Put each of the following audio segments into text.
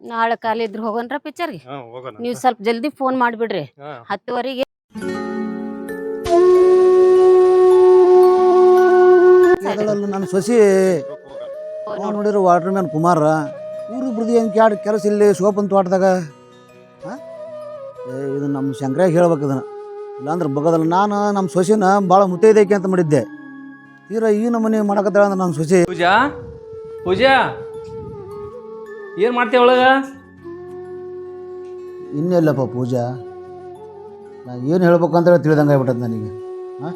ನಾಳೆ ಖಾಲಿ ಇದ್ರೆ ಹೋಗೋಣ್ರ ಪಿಕ್ಚರ್ಗೆ ಹಾ ಹೋಗೋಣ. ನೀವು ಸ್ವಲ್ಪ ಜಲ್ದಿ ಫೋನ್ ಮಾಡಿಬಿಡ್ರಿ. ಹಾ. ಹತ್ತುವರೆಗೆ. ನನ್ನ ಸೊಸಿ ಅವ್ನು ನೋಡಿರೋ ವಾಟರ್ ಮ್ಯಾನ್ ಕುಮಾರ ಇವ್ರಿಬ್ರದ್ದು ಏನು ಕ್ಯಾಡ್ ಕೆಲಸ ಇಲ್ಲಿ ಶೋಪನ್ ತೋಟದಾಗ? ಹಾಂ? ಇದು ನಮ್ಮ ಶಂಕರಾಗ ಹೇಳ್ಬೇಕು ಇದನ್ನು. ಇಲ್ಲಾಂದ್ರೆ ಬಗದಲ್ಲ ನಾನು ನಮ್ಮ ಸೊಸಿನ ಭಾಳ ಮುತ್ತೈದೈಕೆ ಅಂತ ಮಾಡಿದ್ದೆ. ತೀರಾ ಈ ನಮೂನಿ ಮಾಡಕತ್ತಾಳ ಅಂದ್ರೆ ನಮ್ಮ ಸೊಸಿ. ಪೂಜಾ? ಪೂಜಾ? ಏನ್ ಮಾಡ್ತೀವಿ ಒಳಗ? ಇನ್ನೆಲ್ಲಪ್ಪ ಪೂಜಾ. ನಾ ಏನು ಹೇಳ್ಬೇಕಂತ ತಿಳಿದಂಗೆ ಆಗ್ಬಿಟ್ಟದ ನನಗೆ. ಹಾಂ?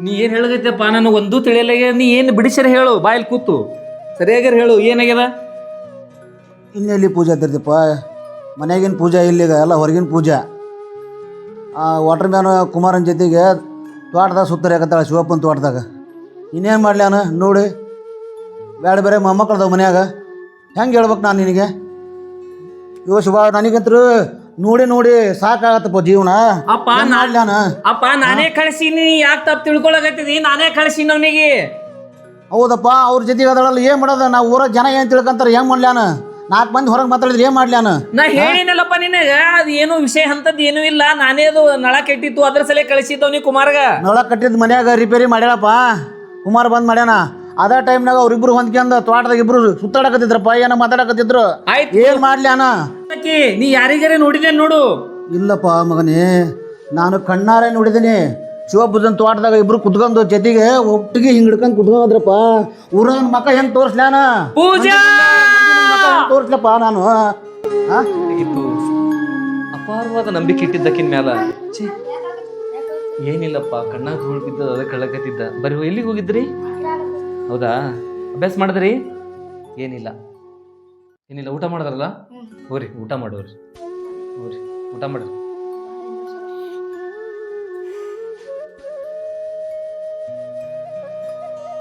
ನೀ ಏನು ಹೇಳಗೈತಪ್ಪ ನನಗೆ ಒಂದೂ ತಿಳಿಯಲ್ಲ ನೀ ಏನು ಬಿಡಿಸ್ಯಾರ ಹೇಳು ಬಾಯಲ್ಲಿ ಕೂತು. ಸರಿಯಾಗ್ಯಾರ ಹೇಳು ಏನಾಗ್ಯದ? ಇನ್ನೆಲ್ಲಿ ಪೂಜೆ ತಿರ್ತಿಪ್ಪ ಮನೆಗಿನ ಪೂಜೆ ಇಲ್ಲಿಗ ಎಲ್ಲ ಹೊರಗಿನ ಪೂಜೆ. ಆ ವಾಟರ್ ಮ್ಯಾನ್ ಕುಮಾರನ ಜೊತೆಗೆ ತೋಟದಾಗ ಸುತ್ತರ್ಯಾಕತ್ತಾಳ ಶಿವಪ್ಪನ ತೋಟದಾಗ. ಇನ್ನೇನು ಮಾಡಲಿ ಅವನು? ನೋಡಿ. ಬೇಡ ಬೇರೆ ಮೊಮ್ಮಕ್ಕಳದಾವ ಮನ್ಯಾಗ. ಹೆಂಗೆ ಹೇಳ್ಬೇಕು ನಾನು ನಿನಗೆ? ಇವಾಗ ಶುಭ ನನಗಂತೂ ನೋಡಿ ನೋಡಿ ಸಾಕಾಗತ್ತಪ್ಪ ಜೀವನ. ಅಪ್ಪ ಏನ್ ನಾನು? ಅಪ್ಪ ನಾನೇ ಕಳಿಸೀನಿ ಯಾಕೆ ತಪ್ಪು ತಿಳ್ಕೊಳಕತ್ತಿದಿ? ನಾನೇ ಕಳಿಸೀನಿ ಅವನಿಗೆ. ಹೌದಪ್ಪ ಅವ್ರ ಜೊತೆ ಅದಳಲ್ಲ ಏನು ಮಾಡೋದು? ನಾವು ಊರ ಜನ ಏನು ತಿಳ್ಕೊಂತಾರೆ ಹೆಂಗೆ ಮಾಡ್ಲ್ಯಾನ ನಾಲ್ಕು ಮಂದಿ ಹೊರಗೆ ಮಾತಾಡಿದ್ರೆ ಏನು ಮಾಡ್ಲಿ ನಾನು? ನಾ ಹೇಳಿನಲ್ಲಪ್ಪ ನಿನಗೆ ಅದು ಏನು ವಿಷಯ ಅಂತದ್ ಏನೂ ಇಲ್ಲ. ನಾನೇ ಅದು ನಳ ಕೆಟ್ಟಿತ್ತು ಅದ್ರ ಸಲ ಕಳಿಸಿದ್ದವನಿ ಕುಮಾರ್ಗ. ನಳ ಕಟ್ಟಿದ ಮನ್ಯಾಗ ರಿಪೇರಿ ಮಾಡ್ಯಾಳಪ್ಪ ಕುಮಾರ್ ಬಂದ್ ಮಾಡ್ಯಾನ. ಅದೇ ಟೈಮ್ನಾಗ ಅವ್ರಿಬ್ರು ಹೊಂದ್ಕೊಂಡ್ ತೋಟದಾಗ ಇಬ್ರು ಸುತ್ತಾಡಕತ್ತಿದ್ರಪ್ಪ ಏನೋ ಮಾತಾಡಕತ್ತಿದ್ರು? ಆಯ್ತು. ಏನ್ ಮಾಡ್ಲಿ ಅಣ್ಣ? ಆಕಿ, ನೀ ಯಾರಿಗಾರ ನೋಡಿದೆ ನೋಡು? ಇಲ್ಲಪ್ಪ ಮಗನೇ ನಾನು ಕಣ್ಣಾರೆ ನೋಡಿದೀನಿ ಶಿವಪುಜನ್ ತೋಟದಾಗ ಇಬ್ರು ಕುತ್ಕೊಂಡು ಜೊತೆಗೆ ಒಟ್ಟಿಗೆ ಹಿಂಗ್ ಹಿಡ್ಕೊಂಡು ಕುತ್ಕೊಂಡ್ರಪ್ಪ ಊರನ್ ಮಕ ಹೆಂಗ್ ತೋರ್ಸ್ಲ್ಯಾನ ಪೂಜಾ! ತೋರ್ಸ್ಲಪ್ಪ ನಾನು. ಆ? ಇತ್ತು ಅಪಾರವಾದ ನಂಬಿಕೆ ಇಟ್ಟಿದ್ದಕ್ಕಿನ ಮ್ಯಾಲ. ಛೀ. ಏನಿಲ್ಲಪ್ಪ ಕಣ್ಣಾಗ ಧೂಳು ಬಿದ್ದದ ಅದ ಕಳ್ಳಕತ್ತಿದ್ದ ಬರೀ ಎಲ್ಲಿಗೆ ಹೋಗಿದ್ರಿ? ಹೌದಾ? ಅಭ್ಯಾಸ ಮಾಡಿದ್ರಿ? ಏನಿಲ್ಲ. ಏನಿಲ್ಲ ಊಟ ಮಾಡಿದ್ರಲ್ಲ? ಹೋರಿ ಊಟ ಮಾಡೋರಿ. ಹೋರಿ ಊಟ ಮಾಡ್ರಿ.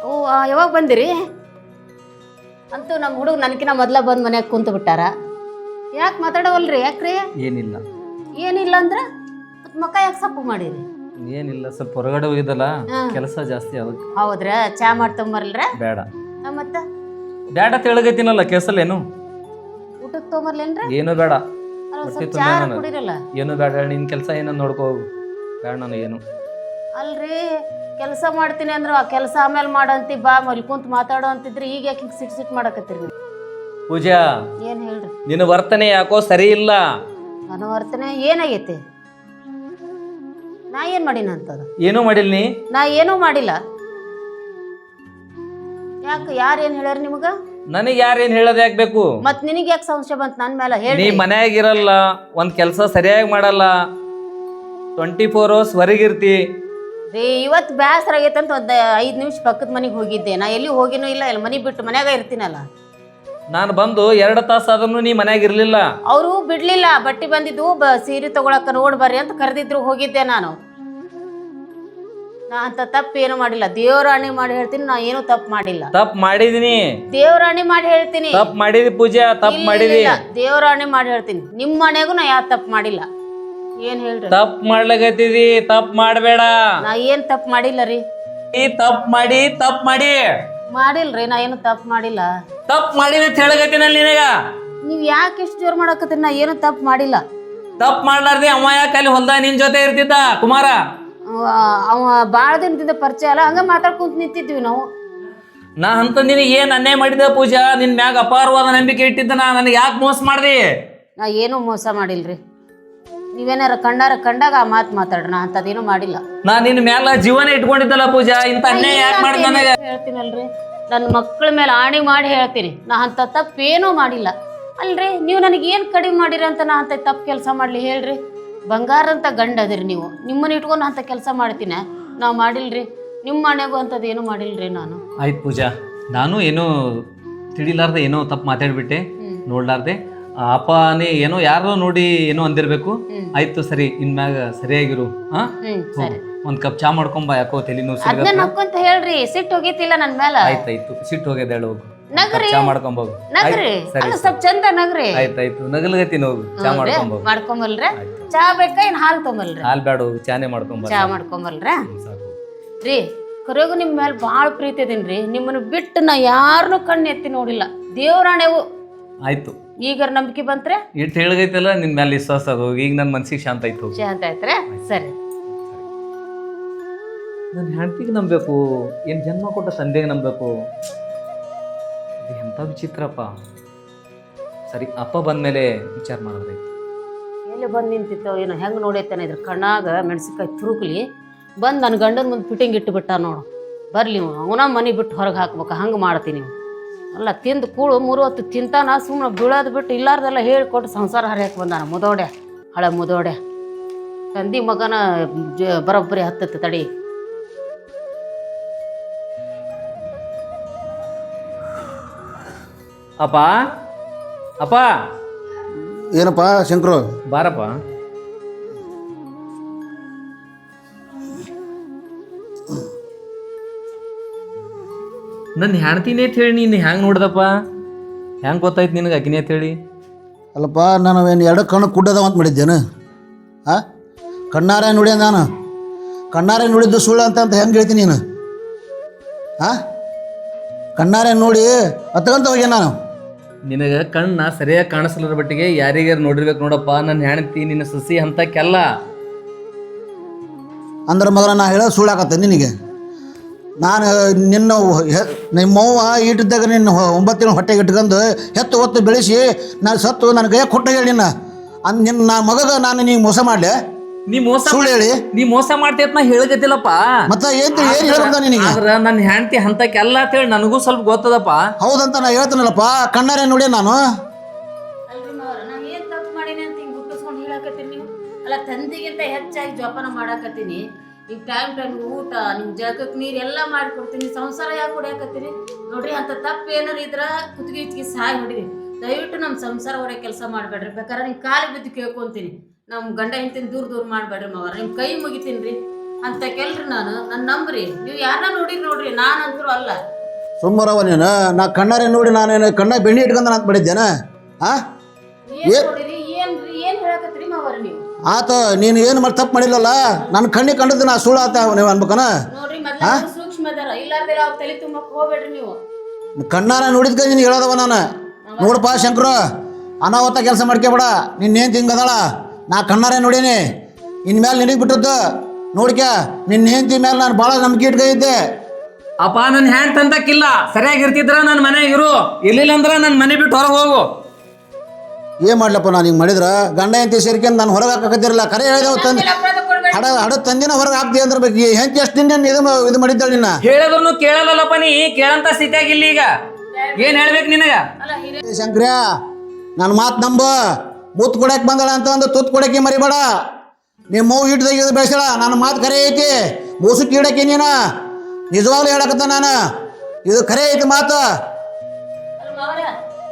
ಓ ಆ, ಯಾವಾಗ ಬಂದಿರಿ? ಅಂತೂ ನಮ್ಮ ಹುಡುಗ ನನಕಿನ ಮೊದ್ಲ ಬಂದು ಮನ್ಯಾಗ ಕುಂತು ಬಿಟ್ಟಾರ. ಯಾಕೆ ಮಾತಾಡವಲ್ರಿ ಯಾಕ್ರಿ? ಏನಿಲ್ಲ. ಏನಿಲ್ಲ ಅಂದ್ರೆ ಮುಖ ಮಕ್ಕ ಯಾಕೆ ಸಪ್ಪು ಮಾಡಿರಿ? ಏನಿಲ್ಲ ಸ್ವಲ್ಪ ಹೊರಗಡೆ ಹೋಗಿದ್ದಲ್ಲ ಕೆಲಸ ಜಾಸ್ತಿ ಅದಕ್ಕೆ. ಹೌದ್ರ? ಚಾ ಮಾಡ್ತಂಬರ್ಲ್ರ ಬೇಡ. ಮತ್ತ? ಬೇಡ ತಿಳಗೈತಿನಲ್ಲ ಕೇಸಲ್ಲೇನು? ಊಟಕ್ಕೆ ತೊಗೊಂಬರ್ಲೇನ್ರ? ಏನು ಬೇಡ. ಅಲ್ಲ, ಹೊಟ್ಟೆ ಸ್ವಲ್ಪ ತುಂಬ ಚಾ ನನಗೆ. ಕುಡಿರಲ್ಲ? ಏನು ಬೇಡ ನಿನ್ ಕೆಲಸ ಏನೋ ನೋಡ್ಕೋ ಹೋಗು. ಬೇಡ ನಾನು ಏನು. ಅಲ್ರಿ ಕೆಲಸ ಮಾಡ್ತೀನಿ ಅಂದ್ರೆ ಆ ಕೆಲಸ ಆಮೇಲೆ ಮಾಡಂತಿ ಬಾ ಮಲ್ ಕುಂತ್ ಮಾತಾಡೋ ಅಂತಿದ್ರೆ ಈಗ ಯಾಕೆ ಹಿಂಗ್ ಸಿಟ್ ಸಿಟ್ ಮಾಡಕತ್ತೀರಿ ನೀವು? ಪೂಜಾ ಏನು ಹೇಳ್ರಿ? ನಿನ್ನ ವರ್ತನೆ ಯಾಕೋ ಸರಿ ಇಲ್ಲ. ನನ್ನ ವರ್ತನೆ ಏನಾಗೈತಿ? ನಾ ಏನು ಮಾಡೀನಿ ಅಂತದ? ಏನೂ ಮಾಡಿಲ್ಲ ನೀ? ನಾ ಏನೂ ಮಾಡಿಲ್ಲ. ಯಾಕೆ ಯಾರು ಏನು ಹೇಳ್ಯಾರ ನಿಮಗ? ನನಗೆ ಯಾರೇನು ಹೇಳೋದು ಯಾಕೆ ಮತ್ ನಿನಗೆ ಯಾಕೆ ಸಂಶಯ ಬಂತು ನನ್ನ ಮೇಲೆ ನೀ ಹೇಳಿ ಮನ್ಯಾಗ ಇರಲ್ಲ ಒಂದ್ ಕೆಲಸ ಸರಿಯಾಗಿ ಮಾಡಲ್ಲ. ಟ್ವೆಂಟಿ ಫೋರ್ ಅವರ್ಸ್ ಹೊರಗಿರ್ತಿ ರೀ ಇವತ್ತು ಬ್ಯಾಸರ ಆಗೈತೆ ಅಂತ ಒಂದು ಐದು ನಿಮಿಷ ಪಕ್ಕದ ಮನೆಗೆ ಹೋಗಿದ್ದೆ. ನಾ ಎಲ್ಲಿ ಹೋಗಿನೂ ಇಲ್ಲ ಎಲ್ಲಿ ಮನೆ ಬಿಟ್ಟು ಮನ್ಯಾಗ ಇರ್ತೀನಲ್ಲ. ನಾನು ಬಂದು ಎರಡು ತಾಸು ಅದನ್ನು ನೀ ಮನ್ಯಾಗ ಇರ್ಲಿಲ್ಲ. ಅವರು ಬಿಡ್ಲಿಲ್ಲ ಬಟ್ಟಿ ಬಂದಿದ್ದು ಬ ಸೀರೆ ತಗೊಳಕ ನೋಡ್ ಬರ್ರಿ ಅಂತ ಕರೆದಿದ್ರು ಹೋಗಿದ್ದೆ ನಾನು. ನಾ ಅಂತ ತಪ್ಪು ಏನು ಮಾಡಿಲ್ಲ. ದೇವರಾಣಿ ಮಾಡಿ ಹೇಳ್ತೀನಿ ನಾ ಏನು ತಪ್ಪು ಮಾಡಿಲ್ಲ. ತಪ್ಪು ಮಾಡಿದೀನಿ. ದೇವರಾಣಿ ಮಾಡಿ ಹೇಳ್ತೀನಿ. ತಪ್ಪು ಮಾಡಿದಿ ಪೂಜಾ ತಪ್ಪು ಮಾಡಿದಿ. ದೇವರಾಣಿ ಮಾಡಿ ಹೇಳ್ತೀನಿ. ನಿಮ್ಮ ಮನೆಗೂ ನಾ ಯಾವ ತಪ್ಪು ಮಾಡಿಲ್ಲ. ಏನ್ ಹೇಳ್ರಿ? ತಪ್ಪು ಮಾಡ್ಲಕತ್ತಿದಿ ತಪ್ಪು ಮಾಡಬೇಡ. ನಾ ಏನ್ ತಪ್ಪು ಮಾಡಿಲ್ಲ ರೀ? ನೀ ತಪ್ಪು ಮಾಡಿ ತಪ್ಪು ಮಾಡಿ. ಮಾಡಿಲ್ರಿ ನಾ ಏನು ತಪ್ಪು ಮಾಡಿಲ್ಲ. ತಪ್ಪು ಮಾಡಿದಿ ಅಂತ ಹೇಳಕತ್ತೀನಲ್ಲ ನಿನಗ? ನೀವ್ ಯಾಕೆ ಇಷ್ಟು ಜೋರ್ ಮಾಡಕತ್ತೀರಿ? ನಾ ಏನು ತಪ್ಪು ಮಾಡಿಲ್ಲ. ತಪ್ಪು ಮಾಡ್ಲಾರ್ದೆ ಅವ ಯಾಕೆ ಅಲ್ಲಿ ಹೊಲ್ದಾಗ ನಿನ್ ಜೊತೆ ಇರ್ತಿದ್ದ ಕುಮಾರ? ಅವ ಅವ ಭಾಳ ದಿನದಿಂದ ಪರಿಚಯ ಅಲ್ಲ ಹಂಗ ಮಾತಾಡ್ಕೊಂತ ನಿಂತಿದ್ವಿ ನಾವು. ನಾ ಅಂತ ನಿನಗೆ ಏನ್ ಅನ್ಯಾಯ ಮಾಡಿದ ಪೂಜಾ? ನಿನ್ ಮ್ಯಾಗ ಅಪಾರವಾದ ನಂಬಿಕೆ ಇಟ್ಟಿದ್ದ ನಾ ನನಗೆ ಯಾಕೆ ಮೋಸ ಮಾಡ್ದಿ? ನಾ ಏನು ಮೋಸ ಮಾಡಿಲ್ರಿ. ನೀವೇನಾರ ಕಂಡಾರ ಕಂಡಾಗ ಆ ಮಾತು ಮಾತಾಡ್ರಿ ನಾ ಅಂಥದ್ದೇನು ಮಾಡಿಲ್ಲ. ನಾ ನಿನ್ ಮ್ಯಾಲ ಜೀವನ ಇಟ್ಕೊಂಡಿದ್ದಲ್ಲ ಪೂಜಾ ಇಂತ ಅನ್ಯಾಯ ಯಾಕೆ ಮಾಡಿ ನನಗೆ? ಹೇಳ್ತೀನಲ್ರಿ? ನನ್ನ ಮಕ್ಕಳ ಮೇಲೆ ಆಣಿ ಮಾಡಿ ಹೇಳ್ತೀನಿ. ನಾ ಅಂತ ತಪ್ಪೇನೂ ಮಾಡಿಲ್ಲ. ಅಲ್ರಿ ನೀವು ನನಗೆ ಏನು ಕಡಿಮೆ ಮಾಡಿರಿ ಅಂತ ನಾ ಅಂತ ತಪ್ಪು ಕೆಲಸ ಮಾಡಲಿ ಹೇಳ್ರಿ. ಬಂಗಾರ ಅಂತ ಗಂಡ ಅದಿರಿ ನೀವು. ನಿಮ್ಮನ್ನ ಇಟ್ಕೊಂಡು ಅಂತ ಕೆಲಸ ಮಾಡ್ತೀನಿ? ನಾವು ಮಾಡಿಲ್ರಿ. ನಿಮ್ಮ ಮನೆಗೂ ಅಂಥದ್ದು ಏನು ಮಾಡಿಲ್ರಿ ನಾನು. ಆಯ್ತು ಪೂಜಾ ನಾನು ಏನೋ ತಿಳಿಲಾರ್ದೆ ಏನೋ ತಪ್ಪು ಮಾತಾಡ್ಬಿಟ್ಟೆ. ನೋಡ್ಲಾರ್ದೆ. ಆ ಅಪ್ಪನೇ ಏನೋ ಯಾರೋ ನೋಡಿ ಏನೋ ಅಂದಿರ್ಬೇಕು. ಆಯ್ತು ಸರಿ ಇನ್ಮ್ಯಾಗ ಸರಿಯಾಗಿರು. ಹಾ ಸರಿ. ಒಂದ್ ಕಪ್ ಚಾ ಮಾಡ್ಕೊಂಬ ಯಾಕೋ ತಲೆ ನೋವು ಅದನ್ನ ಸಿಗತ್ತ ನಕ್ಕೊಂತ ಹೇಳ್ರಿ ಸಿಟ್ಟು ಹೋಗಿತಿಲ್ಲ ನನ್ ಮೇಲೆ ಆಯ್ತಾಯ್ತು ಸಿಟ್ಟು ಹೋಗ್ಯದ ಹೇಳು ಹೋಗು. ನಗ್ರಿ. ಚಾ ಮಾಡ್ಕೊಂಬೋಗು ನಗ್ರಿ. ಸರಿ ಅಲ್ಲ ಸ್ವಲ್ಪ ಚಂದ ನಗ್ರಿ. ಆಯ್ತಾಯ್ತು ನಗಲ್ಗತ್ತೀನಿ ಹೋಗು ಚಾ? ಮಾಡ್ಕೊಂಬೋಗು ಮಾಡ್ಕೊಂಬಲ್ರ. ಚಾ ಬೇಕಾ ಏನ್ ಹಾಲ್ ತೊಂಬಲ್ರಿ. ಹಾಲ್ ಬೇಡ ಹೋಗು ಚಾನೆ ಮಾಡ್ಕೊಂಬ ಚಾ ಮಾಡ್ಕೊಂಬಲ್ರ? ಸಾಕು. ರೀ ಕರೆಗೂ ನಿಮ್ಮ ಮೇಲೆ ಭಾಳ ಪ್ರೀತಿ ಇದೀನಿ ರೀ ನಿಮ್ಮನ್ನು ಬಿಟ್ಟು ನಾ ಯಾರನ್ನೂ ಕಣ್ಣು ಎತ್ತಿ ನೋಡಿಲ್ಲ. ದೇವರಾಣೆವು. ಆಯ್ತು. ಈಗ ನಂಬಿಕೆ ಬಂತ್ರೆ? ಇಟ್ ಹೇಳಿಗೈತಲ್ಲ ನಿನ್ ಮೇಲೆ ವಿಶ್ವಾಸ ಅದು. ಈಗ ನನ್ನ ಮನ್ಸಿಗೆ ಶಾಂತ ಆಯ್ತು. ಶಾಂತ ಆಯ್ತ್ರೆ? ಸರಿ. ನನ್ನ ಹೆಂಡತಿಗೆ ನಂಬಬೇಕು. ಏನು ಜನ್ಮ ಕೊಟ್ಟ ತಂದೆಗೆ ನಂಬಬೇಕು. ಇದು ಎಂಥ ವಿಚಿತ್ರಪ್ಪ. ಸರಿ ಅಪ್ಪ ಬಂದ್ಮೇಲೆ ವಿಚಾರ ಮಾಡಿದ್ರಾಯ್ತು ಎಲ್ಲಿ ಬಂದು ನಿಂತಿತ್ತೋ? ಏನೋ ಹೆಂಗೆ ನೋಡೈತಾನೆ ಇದ್ರ ಕಣ್ಣಾಗ ಮೆಣಸಿನ್ಕಾಯಿ ತುರುಕ್ಲಿ. ಬಂದು ನನ್ನ ಗಂಡನ ಮುಂದೆ ಇಟ್ಟು ಬಿಟ್ಟ ನೋಡು. ಬರಲಿ ಅವನ. ಮನೆ ಬಿಟ್ಟು ಹೊರಗೆ ಹಾಕ್ಬೇಕು. ಹಂಗೆ ಮಾಡ್ತೀನಿ ಅಲ್ಲ ತಿಂದು ಕೂಳು ಮೂರು ಹೊತ್ತು ತಿಂತಾನ ಸುಮ್ಮನೆ ಬೀಳೋದು ಬಿಟ್ಟು ಇಲ್ಲಾರ್ದೆಲ್ಲ ಹೇಳಿಕೊಟ್ಟು ಸಂಸಾರ ಹರಿಯಕ್ಕೆ ಬಂದಾನ ಮುದೋಡೆ ಹಳೆ ಮುದೋಡೆ ತಂದಿ ಮಗನ ಜ ಬರೋಬ್ಬರಿ ಹತ್ತತ್ತು ತಡಿ. ಅಪ್ಪ ಅಪ್ಪ. ಏನಪ್ಪ ಶಂಕರು? ಬಾರಪ್ಪ. ನನ್ನ ಹೆಣ್ತಿನೇ ಅಂತ ಹೇಳಿ ನೀನು ಹೆಂಗೆ ನೋಡ್ದಪ್ಪ? ಹೆಂಗೆ ಗೊತ್ತಾಯ್ತು ನಿನಗೆ ಅಕಿನೇ ಅಂತ ಹೇಳಿ? ಅಲ್ಲಪ್ಪ ನಾನು ಏನು ಎರಡು ಕಣ್ಣು ಕುಡ್ಡದವ ಅಂತ ಮಾಡಿದ್ದೇನು? ಆ? ಕಣ್ಣಾರೆ ನುಡಿಯ ನಾನು. ಕಣ್ಣಾರೆ ನುಡಿದ್ದು ಸುಳ್ಳು ಅಂತ ಅಂತ ಹೆಂಗೆ ಹೇಳ್ತೀನಿ ನೀನು? ಆ? ಕಣ್ಣಾರೆ ನೋಡಿ ಹತ್ಕೊಂತ ಹೋಗಿ ನಾನು. ನಿನಗೆ ಕಣ್ಣ ಸರಿಯಾಗಿ ಕಾಣಿಸಲರ ಬಟ್ಟಿಗೆ ಯಾರಿಗಾರು ನೋಡಿರ್ಬೇಕು ನೋಡಪ್ಪ ನನ್ನ ಹೆಣ್ತಿ ನಿನ್ನ ಸಸಿ ಅಂತಕ್ಕೆಲ್ಲ ಅಂದ್ರೆ ಮಗನ ನಾ ಹೇಳೋದು ಸುಳ್ಳಾಕತ್ತೆ ನಿನಗೆ. ನಾನು ನಿನ್ನ ಹೆ- ನಿಮ್ಮವ್ವ ಈಟಿದ್ದಾಗ ನಿನ್ನ ಒಂಬತ್ತಿನ ಹೊಟ್ಟೆಗೆ ಇಟ್ಕೊಂಡು ಹೆತ್ತು ಹೊತ್ತು ಬೆಳೆಸಿ ನಾನು ಸತ್ತು ನನ್ನ ಕೈಯಾಗ ಕೊಟ್ಟ ಹೇಳಿ ನಿನ್ನ? ಅನ್ ನಿನ್ನ ನಾ ಮಗಗ ನಾನು ನೀವು ಮೋಸ ಮಾಡಲೆ? ನೀ ಮೋಸ ಸುಳ್ಳು ಹೇಳಿ. ನೀ ಮೋಸ ಮಾಡ್ತೇತ್ ನಾ ಹೇಳಕತ್ತಿಲ್ಲಪ್ಪ. ಮತ್ತೆ ಏನ್ ಏನ್ ಹೇಳ್ದ ನಿನಗೆ? ಆದ್ರ ನನ್ನ ಹೆಂಡತಿ ಹಂತಕ್ಕೆಲ್ಲ ಅಂತ ಹೇಳಿ ನನಗೂ ಸ್ವಲ್ಪ ಗೊತ್ತದಪ್ಪ. ಹೌದಂತ ನಾ ಹೇಳ್ತೇನಲ್ಲಪ್ಪ ಕಣ್ಣಾರೆ ನೋಡಿ ನಾನು. ಅಲ್ರಿ ಮಾವರ ನಾ ಏನ್ ತಪ್ಪು ಮಾಡೀನಿ ಅಂತ ಹಿಂಗ್ ಹುಟ್ಟಿಸ್ಕೊಂಡು ಹೇಳಕತ್ತೀನಿ ನೀವು? ಅಲ್ಲ ತಂದಿಗಿಂತ ಹೆಚ್ಚಾಗಿ ಜೋಪಾನ ಮಾಡಾಕತ್ತೀನಿ. ಈಗ ಟೈಮ್ ಟೈಮ್ ಊಟ ನಿಮ್ಮ ಜಳಕಕ್ಕೆ ನೀರು ಎಲ್ಲ ಮಾಡ್ಕೊಡ್ತೀನಿ ಸಂಸಾರ ಯಾಕೆ ಹೊಡ್ಯಾಕತ್ತೀರಿ? ನೋಡ್ರಿ ಅಂತ ತಪ್ಪು ಏನಾರು ಇದ್ರ ಕುತ್ತಿಗೆ ಇಚ್ಚಿಗೆ ಸಹಾಯ ಹೊಡಿರಿ ದಯವಿಟ್ಟು ನಮ್ಮ ಸಂಸಾರ ಹೊಡೆ ಕೆಲಸ ಮಾಡಬೇಡ್ರಿ. ಬೇಕಾದ್ರೆ ನಿಮ್ ಕಾಲು ಬಿದ್ದು ಕೇಳ್ಕೊಂತೀನಿ. ನಮ್ಮ ಗಂಡ ಹೆಂತಿನ ದೂರ ದೂರ ಮಾಡಬೇಡ್ರಿ ಮಾವರ ನಿಮ್ಮ ಕೈ ಮುಗಿತೀನಿ ರೀ ಅಂತ ಕೇಳ್ರಿ ನಾನು. ನನ್ನ ನಂಬ್ರಿ. ನೀವು ಯಾರನ್ನ ನೋಡಿರಿ ನೋಡ್ರಿ. ನಾನಂತರೂ ಅಲ್ಲ. ಸುಮ್ಮರವ ನೀನು. ನಾ ಕಣ್ಣಾರೆ ನೋಡಿ ನಾನೇನು ಕಣ್ಣ ಬೆಣ್ಣೆ ಇಟ್ಕೊಂಡು ಅಂತ ಮಾಡಿದ್ದೇನೆ? ಆ? ಏನ್ ನೋಡಿರಿ? ಏನ್ರಿ? ಏನ್ ಹೇಳಕತ್ತೀರಿ ಮಾವರ ನೀವು? ಆತ ನೀನು ಏನು ಮಾಡಿ ತಪ್ಪು ಮಾಡಿಲ್ಲಲ್ಲ? ನನ್ನ ಕಣ್ಣಿ ಕಂಡದ್ದು ನಾ ಸುಳ್ಳು ಆತ ನೀವು ಅನ್ಬೇಕನ? ಕಣ್ಣಾರ ನೋಡಿದ್ಕ ನೀನು ಹೇಳೋದವ ನಾನು? ನೋಡಪ್ಪ ಶಂಕರ ಅನಾಹುತ ಕೆಲಸ ಮಾಡ್ಕೊಬೇಡ ನಿನ್ನೇನು ತಿಂಗದಾಳ ನಾ ಕಣ್ಣಾರೆ ನೋಡೀನಿ. ಇನ್ಮೇಲೆ ನಿನಗೆ ಬಿಟ್ಟದ್ದು ನೋಡ್ಕ ನಿನ್ನ ಹೆಂಡತಿ ಮೇಲೆ ನಾನು ಭಾಳ ನಂಬಿಕೆ ಇಟ್ಕೊಂಡಿದ್ದೆ. ಅಪ್ಪ ನನ್ನ ಹ್ಯಾಂಡ್ ತಂದಕ್ಕಿಲ್ಲ. ಸರಿಯಾಗಿ ಇರ್ತಿದ್ರ ನನ್ನ ಮನೆ ಇರು. ಇರ್ಲಿಲ್ಲ ಅಂದ್ರ ನನ್ನ ಮನೆ ಬಿಟ್ಟು ಹೊರಗೆ ಹೋಗು. ಏನು ಮಾಡ್ಲಪ್ಪ ನಾನು ಹಿಂಗೆ ಮಾಡಿದ್ರೆ? ಗಂಡ ಹೆಂಡತಿ ಸೇರ್ಕೊಂಡು ನಾನು ಹೊರಗೆ ಹಾಕಕತ್ತಿರಲ್ಲ? ಕರೆ ಹೇಳಿದೆವು ತಂದೆ ಹಡ ಹಡ ತಂದಿನ ಹೊರಗೆ ಹಾಕ್ತಿ ಅಂದ್ರೆ ಬಗ್ಗೆ ಹೆಂಗೆ ಎಷ್ಟು ದಿನ ಇದು ಮಾ- ಇದು ಮಾಡಿದ್ದಾಳೆ ನಿನ್ನ? ಹೇಳಿದ್ರು ಕೇಳಲ್ಲಪ್ಪ ನೀ. ಕೇಳಂತ ಸ್ಥಿತಿಯಾಗಿಲ್ಲ ಈಗ. ಏನ್ ಹೇಳ್ಬೇಕು ನಿನಗ? ಏ ನನ್ನ ಮಾತು ನಂಬ. ಮುತ್ತು ಕೊಡಕ್ಕೆ ಬಂದಳ ಅಂತ ಒಂದು ತುತ್ತು ಕೊಡಕ್ಕೆ ಮರಿಬೇಡ. ನಿಮ್ಮ ಮಗು ಇಟ್ಟು ಇದು ಬೆಳೆಸಳ ನನ್ನ ಮಾತು ಕರೆ ಐತಿ. ಮೂಸು ಕೀಡಕ್ಕೆ ನೀನು. ನಿಜವಾಗ್ಲೂ ಹೇಳಕತ್ತ ನಾನು. ಇದು ಕರೆ ಐತಿ ಮಾತು.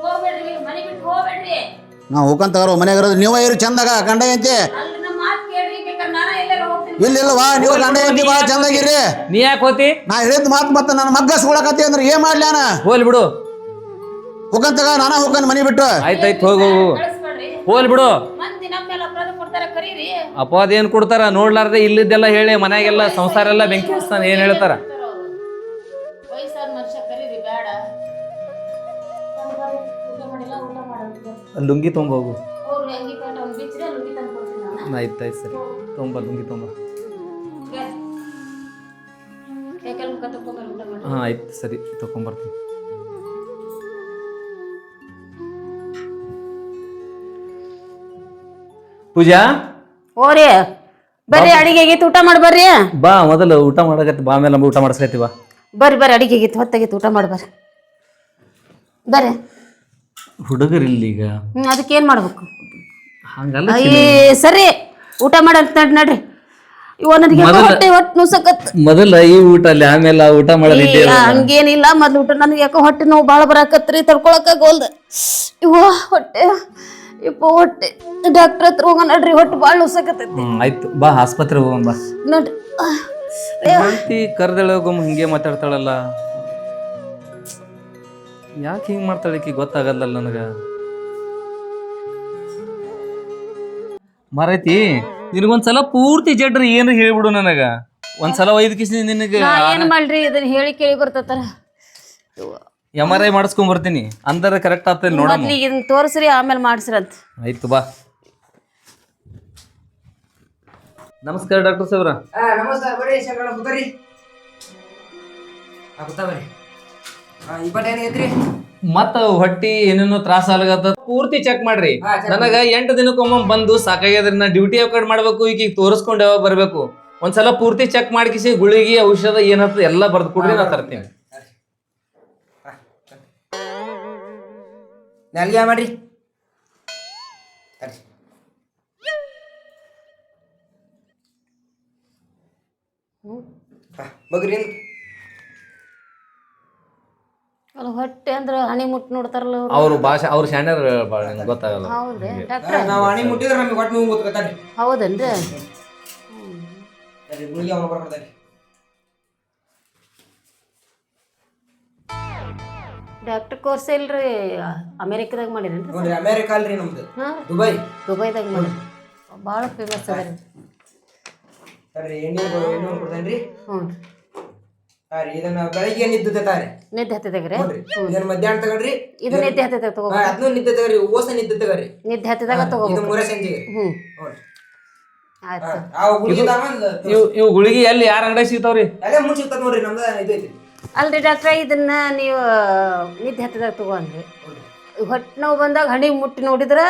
ಹೋಗ್ಬೇಡ್ರಿ ಮನೆ ಬಿಟ್ಟು ಹೋಗ್ಬೇಡ್ರಿ. ನಾವು ಹೋಗಂತವ್ರು ಮನೆಯಾಗ ಇರೋದು ನೀವೇ ಇರು ಚಂದಾಗ ಗಂಡ ಐತಿ ಅಲ್ಲಿ ನಮ್ಮ ಮಾತು ಕೇಳ್ರಿ ಬೇಕಾದ್ರೆ ನಾನ ಎಲ್ಲಾರ ಹೋಗ್ತೀನಿ. ಇಲ್ಲ ಇಲ್ವಾ ನೀವು ಗಂಡ ಐತಿ ಭಾಳ ಚಂದಾಗಿರಿ ನೀ ಯಾಕೆ ಹೋತಿ ನಾ ಹೇಳಿದ ಮಾತು ಮತ್ತೆ ನನ್ನ ಮಗ್ಗ ಸುಳಕತ್ತಿ ಅಂದ್ರೆ ಏನ್ ಮಾಡ್ಲಿ ನಾನು ಹೋಲ್ ಬಿಡು. ಹೋಗಂತಾಗ ನಾನು ಹೋಗನ್ ಮನೆ ಬಿಟ್ಟು. ಆಯ್ತಾಯ್ತು ಹೋಗು ಹೋಲ್ ಬಿಡು. ಅಪವಾದ ಏನ್ ಕೊಡ್ತಾರ? ನೋಡ್ಲಾರ್ದೆ ಇಲ್ಲಿದ್ದೆಲ್ಲ ಹೇಳಿ ಮನೆಗೆಲ್ಲ ಸಂಸಾರ ಎಲ್ಲ ಬೆಂಕಿ ಹಚ್ತಾನೆ ಏನ್ ಹೇಳ್ತಾರ? ಲುಂಗಿ ತೊಗೊಂಬೋಗು ಆಯ್ತು ಆಯ್ತು ಸರಿ. ತೊಂಬ ಲುಂಗಿ ತೊಂಬ ಹಾಂ ಆಯ್ತು ಸರಿ ತಗೊಂಬರ್ತೀನಿ ಪೂಜಾ? ಓರಿ ಬರ್ರಿ ಅಡಿಗೆ ಆಗೈತಿ ಊಟ ಮಾಡಿ ಬರ್ರಿ. ಬಾ ಮೊದಲು ಊಟ ಮಾಡಕತ್ತಿ ಬಾ ಮೇಲೆ ಊಟ ಮಾಡಿಸ್ಕೈತಿ ಬಾ. ಬರ್ರಿ ಬರ್ರಿ ಅಡಿಗೆ ಆಗೈತಿ ಹೊತ್ತಾಗೈತಿ ಊಟ ಮಾಡಿ ಬರ್ರಿ. ಬರ್ರಿ. ಹುಡುಗರಿಲ್ಲ ಈಗ ಏನು ಮಾಡ್ಬೇಕು? ಹಂಗಲ್ಲ ಏ ಸರಿ ಊಟ ಮಾಡಿ ನಡ್ ನಡ್ರಿ. ಇವ ನನಗೆ ಮೊದಲ- ಹೊಟ್ಟೆ ಹೊಟ್ಟೆ ನುಸಕತ್ ಮೊದಲ ಈ ಊಟ ಅಲ್ಲಿ ಆಮೇಲೆ ಆ ಊಟ ಮಾಡೋದಿದ್ದೆ ಹಂಗೇನಿಲ್ಲ ಮೊದ್ಲು ಊಟ ನನಗೆ ಯಾಕೋ ಹೊಟ್ಟೆ ನೋವು ಭಾಳ ಬರಾಕತ್ರಿ ತಡ್ಕೊಳಕ್ಕಾಗೋಲ್ದ ಇವ ಹೊಟ್ಟೆ ಇಪ್ಪ ಹೊಟ್ಟೆ. ಡಾಕ್ಟರ್ ಹತ್ರ ಹೋಗ ನಡ್ರಿ ಹೊಟ್ಟೆ ಭಾಳ ನುಸಕತ್ತೈತಿ ಹ್ಮ್ ಆಯ್ತು ಬಾ ಆಸ್ಪತ್ರೆ ಹೋಗೋಣ ಬಾ. ನಡ್ರಿ. ಆಹ್. ಕರ್ದಳ ಹೋಗಮ್ಮ ಹಿಂಗೆ ಮಾತಾಡ್ತಾಳಲ್ಲ? ಯಾಕೆ ಹಿಂಗೆ ಮಾಡ್ತಾಳೆ ಈಕಿ? ಗೊತ್ತಾಗಲ್ಲ ನನಗೆ. ಮರೈತಿ ನಿನಗೊಂದ್ಸಲ ಪೂರ್ತಿ ಜಡ್ರಿ ಏನು ಹೇಳ್ಬಿಡು ನನಗ. ಒಂದ್ಸಲ ಒಯ್ದು ಕಿಸಿ ನಿನಗೆ. ನಾ ಏನ್ ಮಾಡ್ರಿ? ಇದನ್ನ ಹೇಳಿ ಕೇಳಿ ಬರ್ತತಾರ ಎಂ ಆರ್ ಐ ಮಾಡಿಸ್ಕೊಂಡ್ ಬರ್ತೀನಿ ಅಂದ್ರೆ ಕರೆಕ್ಟ್ ಆಗ್ತದೆ ನೋಡಮ್ಮ. ಮೊದ್ಲಿಗೆ ಇದನ್ನ ತೋರಿಸ್ರಿ ಆಮೇಲೆ ಮಾಡಿಸ್ರಂತ. ಆಯ್ತು ಬಾ. ನಮಸ್ಕಾರ ಡಾಕ್ಟರ್ ಸಾಹೇಬ್ರ. ಹಾ ನಮಸ್ಕಾರ. ಬರ್ರಿ ಶಂಕರಣ್ಣ ಕೂತಾರಿ ಕೂತಾ ಬರ್ರಿ ಈ ಮತ್ತ ಹೊಟ್ಟಿ ಏನೇನೋ ತ್ರಾಸ ಆಗತ್ತ ಪೂರ್ತಿ ಚೆಕ್ ಮಾಡ್ರಿ. ಹಾ, check ನನಗ ಎಂಟು ದಿನಕ್ಕೊಮ್ಮೆ ಬಂದು ಸಾಕಾಗ್ಯದ್ರಿ ನಾ ಡ್ಯೂಟಿ ಕಡೆ ಮಾಡ್ಬೇಕು ಈಗ ತೋರಿಸ್ಕೊಂಡು ಯಾವಾಗ ಬರ್ಬೇಕು. ಒಂದ್ಸಲ ಪೂರ್ತಿ ಚೆಕ್ ಮಾಡ್ಕಿಸಿ ಗುಳಿಗೆ ಔಷಧ ಏನತ್ತ ಎಲ್ಲ ಬರ್ದು ಕೊಡ್ರಿ ನಾ ತರ್ತೀನಿ. ನಾಲ್ಗೆ ಮಾಡ್ರಿ. ಹಾ, ಬಗ್ರಿ ಹಿಂದ್. ಅಲ್ಲ ಹೊಟ್ಟೆ ಅಂದ್ರೆ ಹಣಿ ಮುಟ್ಟು ನೋಡ್ತಾರಲ್ಲ ಅವ್ರು. ಅವ್ರು ಭಾಷೆ ಅವ್ರ ಭಾಳ ನಂಗ್ ಗೊತ್ತಾಗಲ್ಲ. ಹೌದ್ರಿ. ಡಾಕ್ಟ್ರ? ನಾವ್ ಹಣಿ ಮುಟ್ಟಿದ್ರೆ ನಮಗೆ ಒಟ್ಟು ನೋವು ಹೌದೇನ್ರಿ? ಗುಳಿಗೆ ಬರ್ಕೊಡ್ತಾನೆ ಡಾಕ್ಟರ್ ಕೋರ್ಸ್ ಇಲ್ರಿ ಅಮೇರಿಕದಾಗ ಮಾಡಿರೇನ್ರಿ ನೋಡ್ರಿ ಅಮೇರಿಕಾ ಅಲ್ರಿ ನಮ್ದು. ಹಾಂ? ದುಬೈ. ದುಬೈದಾಗ ಮಾಡಿರಿ. ಭಾಳ ಫೇಮಸ್ ಅದ ರೀ. ಸರಿ ಎಣ್ಣೆ ಎಣ್ಣೆ ಕೊಡ್ತಾನ್ರಿ ಹ್ಞೂ ರೀ. ಇದನ್ನ ಬೆಳಗ್ಗೆ ನಿದ್ದೆ ನಿದ್ದೆ ಹತ್ತಿದಾಗ್ರಿ ನೋಡ್ರಿ ಇದನ್ನ ಮಧ್ಯಾಹ್ನ ತಗೊಳ್ರಿ ಇದು ನಿದ್ದೆ ಹತ್ತಿದಾಗ ತಗೋ ಅದನ್ನು ನಿದ್ದೆ ಓಸ ನಿದ್ದೆ ಹತ್ತಿದಾಗ ಇದು ತಗೋಬೇಕು. ಮೂರ ಸಂಜೆಗೆ. ಹ್ಞೂ. ಆಯ್ತು. ಆ ಗುಳಿಗೆ ತಗೊಂಡ್ ಇವ್ ಇವ್ ಗುಳಿಗೆ ಎಲ್ಲಿ ಯಾರ ಅಂಗಡಿ ಸಿಗ್ತಾವ್ರಿ? ಅಲ್ಲೇ ಮುಚ್ಚಿರ್ತದ ನೋಡ್ರಿ ನಮ್ದು ಇದು ಐತಿ ಅಲ್ರಿ ಡಾಕ್ಟ್ರ ಇದನ್ನ ನೀವು ನಿದ್ದೆ ಹತ್ತಿದಾಗ ತಗೋನ್ರಿ ಹೊಟ್ಟೆ ನೋವು ಬಂದಾಗ ಹಣಿ ಮುಟ್ಟಿ ನೋಡಿದ್ರ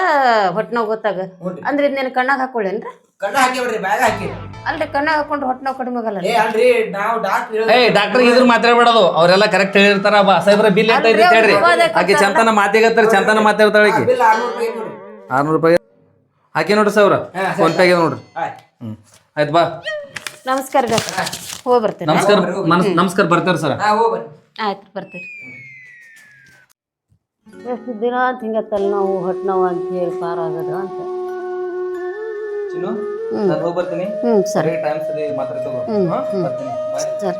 ಹೊಟ್ಟೆ ನೋವು ಗೊತ್ತಾಗ ಅಂದ್ರೆ ಇದನ್ನೇನು ಕಣ್ಣಾಗ ಹಾಕೊಳ್ಳೇನ್ರಿ? ಕಣ್ಣ ಹಾಕಿ ಬಿಡ್ರಿ ಬ್ಯಾಗ ಹಾಕಿ. ಅಲ್ರಿ ಕಣ್ಣ ಹಾಕೊಂಡು ಹೊಟ್ಟೆ ನೋವು ಕಡಿಮೆ ಆಗಲ್ಲ ಏ ಅಲ್ರಿ. ನಾವು ಡಾಕ್ಟರ್ ಏ ಡಾಕ್ಟರ್ ಇದ್ರ ಮಾತಾಡ್ಬೇಡದು. ಅವರೆಲ್ಲ ಕರೆಕ್ಟ್ ಹೇಳಿರ್ತಾರ ಬಾ ಸಾಹೇಬ್ರ ಬಿಲ್ ಅಂತ ಅಲ್ರಿ, ಹೇಳ್ರಿ. ಆಕೆ ಚಂತನ ಮಾತಿಗತ್ತಾರ ಚಂತನ ಮಾತಾಡ್ತಾಳೆ ಆಕೆ ಬಿಲ್ ಆರ್ನೂರು ರೂಪಾಯಿ ಐತಿ ನೋಡ್ರಿ ಆರ್ನೂರು ರೂಪಾಯಿ ಹಾಕಿ ನೋಡ್ರಿ ಸಾವ್ರ. ಫೋನ್ ಪೇ ಆಗ್ಯದ ನೋಡ್ರಿ. ಆಯ್ತು. ಹ್ಮ್. ಆಯ್ತು ಬಾ. ನಮಸ್ಕಾರ ಡಾಕ್ಟರ್. ಹೋಗಿ ಬರ್ತೀನಿ. ನಮಸ್ಕಾರ ಮನಸ್- ನಮಸ್ಕಾರ ಬರ್ತಾರ ಸರ್. ಹಾ ಹೋಗ್ಬರ್ರಿ ಆಯ್ತು ಬರ್ತೀರಿ. ಎಷ್ಟು ದಿನ ಅಂತ ನಾವು ತಲೆನೋವು ಹೊಟ್ಟೆ ನೋವು ಅಂತ ಹೇಳಿ ಪಾರಾಗದ ಅಂತ. ಚಿನ್ನು ನಾನು ಹೋಗಿ ಬರ್ತೀನಿ ಹ್ಞೂ ಸರಿ ಟೈಮ್ ಸರಿ ಮಾತ್ರ ತಗೋ. ಹ್ಮ್, ಹಾ? ಬರ್ತೀನಿ. ಬಾಯ್ ಸರಿ.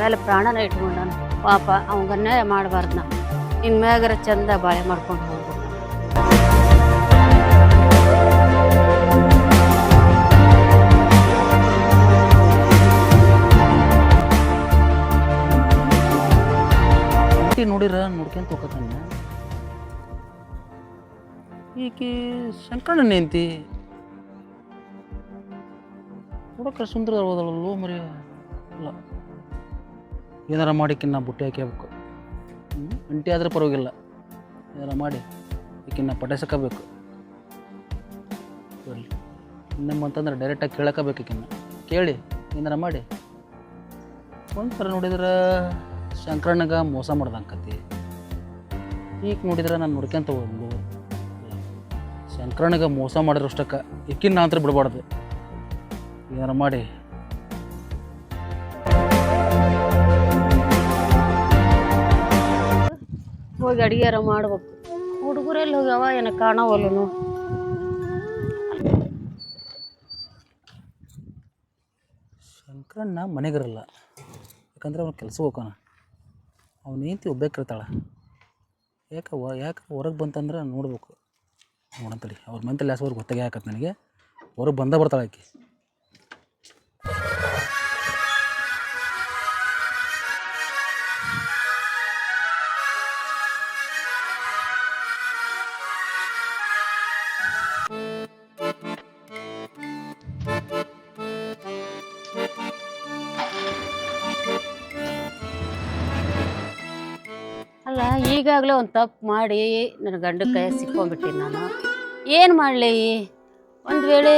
ಮೇಲೆ ಪ್ರಾಣನ ಇಟ್ಕೊಂಡಾನ. ಪಾಪ ಅವಂಗ ಅನ್ಯಾಯ ಮಾಡಬಾರ್ದು ನಾನು ಇನ್ ಮ್ಯಾಗರ ಚಂದ ಬಾಳೆ ಮಾಡ್ಕೊಂಡು ಹೋಗ್ಬೇಕು. ಹೆಂಡತಿ ನೋಡಿರ, ನೋಡ್ಕೊಂತ ಹೋಗತಾನ ಈಕೆ ಶಂಕರಣ್ಣನ ಹೆಂಡತಿ. ನೋಡಕ್ಕೆ ಸುಂದರ ಹೋದಳಲ್ಲೋ ಮರಿ ಇಲ್ಲ. ಏನಾರ ಮಾಡಿಕಿನ್ನ ಬುಟ್ಟಿ ಹಾಕ್ಯಬೇಕು ಅಂಟಿ ಆದ್ರೆ ಪರವಾಗಿಲ್ಲ. ಏನಾರ ಮಾಡಿ ಈಕಿನ್ನ ಪಟಾಯಿಸಕಬೇಕು ಬರಲಿ. ನಿಮ್ಮಂತಂದ್ರೆ ಡೈರೆಕ್ಟಾಗಿ ಕೇಳಕಬೇಕು ಈಕಿನ್ನ. ಕೇಳಿ, ಏನಾರ ಮಾಡಿ. ಒಂಥರ ನೋಡಿದ್ರೆ ಶಂಕರಣ್ಣಗ ಮೋಸ ಮಾಡ್ದಂಕತಿ ಈಗ ನೋಡಿದ್ರೆ ನಾನು ನೋಡ್ಕೊಂತ ಹೋದ್ಲು ಶಂಕರಣ್ಣಗ ಮೋಸ ಮಾಡಿರೋಷ್ಟಕ್ಕೆ ಇಕ್ಕಿನ ನಾ ಅಂತ ಬಿಡಬಾರ್ದು. ಏನಾರ ಮಾಡಿ. ಹೋಗಿ ಅಡಿಗೆರ ಮಾಡ್ಬೇಕು. ಹುಡುಗರೆಲ್ಲಿ ಹೋಗ್ಯಾವ ಏನ ಕಾಣವಲ್ಲನು. ಶಂಕರಣ್ಣ ಮನೆಗಿರಲ್ಲ. ಯಾಕಂದ್ರೆ ಅವ್ನು ಕೆಲಸ ಹೋಗೋಣ ಅವ್ನು ಒಬ್ಬಾಕಿರ್ತಾಳೆ. ಯಾಕೆ ವ, ಯಾಕೆ ಹೊರಗೆ ಬಂತಂದ್ರೆ ನೋಡ್ಬೇಕು. ನೋಡಂತಡಿ ಅವ್ರ ಮಂತಲ್ಲಿ ಯಾಸವ್ರಿಗೆ ಗೊತ್ತಾಗೆ ಹಾಕತ್ತೆ ನನಗೆ. ಹೊರಗೆ ಬಂದೇ ಬರ್ತಾಳೆ ಆಕಿ. ಈಗಾಗಲೇ ಒಂದು ತಪ್ಪು ಮಾಡಿ ನನ್ನ ಗಂಡ ಕೈ ಸಿಕ್ಕೊಂಡ್ಬಿಟ್ಟಿನಿ ನಾನು. ಏನು ಮಾಡಲಿ? ಒಂದು ವೇಳೆ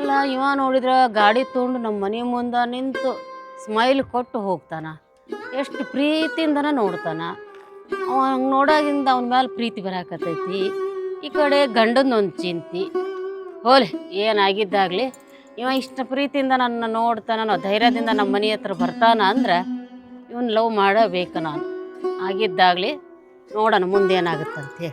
ಇಲ್ಲ, ಇವ ನೋಡಿದ್ರೆ ಗಾಡಿ ತೊಗೊಂಡು ನಮ್ಮ ಮನೆ ಮುಂದೆ ನಿಂತು ಸ್ಮೈಲ್ ಕೊಟ್ಟು ಹೋಗ್ತಾನ. ಎಷ್ಟು ಪ್ರೀತಿಯಿಂದನ ನೋಡ್ತಾನ. ಅವ ಹಂಗೆ ನೋಡಾಗಿಂದ ಅವನ ಮೇಲೆ ಪ್ರೀತಿ ಬರಾಕತ್ತೈತಿ. ಈ ಕಡೆ ಗಂಡನೊಂದು ಚಿಂತಿ. ಹೋಲಿ ಏನಾಗಿದ್ದಾಗಲಿ ಇವ ಇಷ್ಟ ಪ್ರೀತಿಯಿಂದ ನನ್ನ ನೋಡ್ತಾನ ಧೈರ್ಯದಿಂದ ನಮ್ಮ ಮನೆ ಹತ್ರ ಬರ್ತಾನ ಅಂದ್ರೆ ಇವನ್ ಲವ್ ಮಾಡಬೇಕು ನಾನು. ಆಗಿದ್ದಾಗಲಿ ನೋಡೋಣ ಮುಂದೆ ಏನಾಗುತ್ತಂತೆ